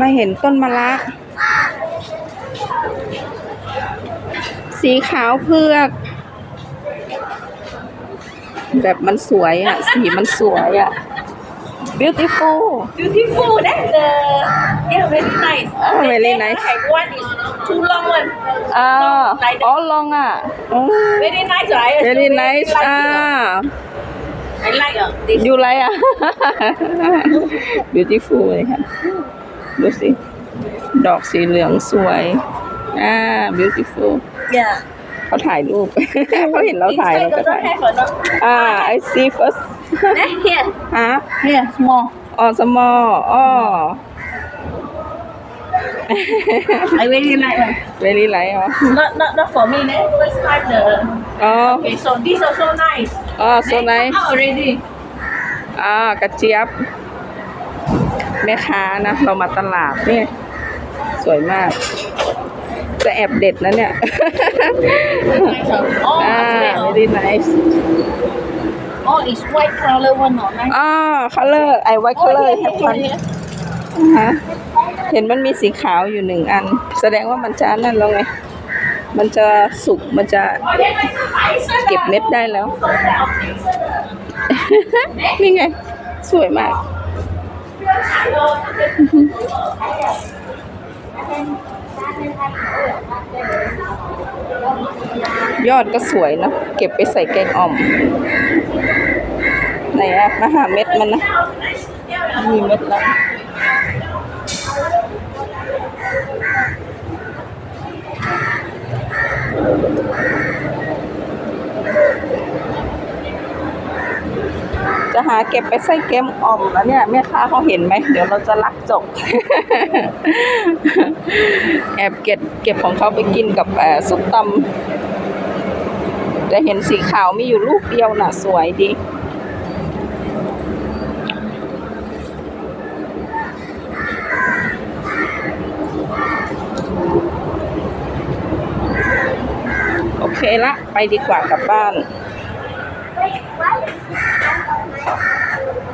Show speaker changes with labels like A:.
A: มาเห็นต้นมะละ สีขาวเพือก แบบมันสวยอะ สีมันสวยอะ beautiful
B: Beautiful. That's the yeah, very nice.
A: Oh,
B: Then-
A: very
B: then
A: nice.
B: I have one is too long one.
A: อ่าอ๋อลองอะอ๋อ
B: Very nice, right? I
A: very
B: also
A: nice
B: like
A: อ่า
B: it. I like uh, this.
A: อยู่ไรอะ beautiful เลยค่ะ ดูสิ ดอกสีเหลืองสวย อ่า beautiful
B: Yeah.
A: เขาถ่ายรูป เขาเห็นเราถ่ายเรา
B: Inside
A: ก็
B: don't
A: ถ่าย
B: have or not?
A: อ่า I see first
B: Eh, here,
A: ฮะ
B: here, small.
A: อ๋อ small อ๋อ
B: I really like one.
A: very light อ๋อ
B: Not not not for me. Then first time the
A: อ๋อ
B: okay. So this also nice.
A: อ๋อ so
B: Then
A: nice
B: come out already.
A: อ่ากระเจี๊ยบ แม่ค้านะ เรามาตลาดเนี่ย สวยมาก จะแอบเด็ดนะเนี่ย
B: Nice. uh, Oh,
A: อ่า
B: actually, oh.
A: very nice
B: oh, it's white color one. Oh, nice.
A: อ่า color I white
B: Oh,
A: color
B: here,
A: ให้
B: here,
A: ฟัน
B: here, here.
A: ฮะเห็นมันมีสีขาวอยู่หนึ่งอัน แสดงว่ามันจะนั่นแล้วไง มันจะสุก มันจะเก็บเม็ดได้แล้ว นี่ไง สวยมาก ยอดก็สวยนะ เก็บไปใส่แกงอ่อม ไหนอะมาหาเม็ดมันนะ มีเม็ดแล้ว จะหาเก็บไปใส่เกมอ่อมแล้วเนี่ยแม่ค้าเขาเห็นไหมเดี๋ยวเราจะลักจกแอบเก็บเก็บของเขาไปกินกับเอ่อซุปตำแต่เห็นสีขาวมีอยู่ลูกเดียวน่ะ สวยดีโอเคละ ไปดีกว่ากลับบ้าน Wait, why is this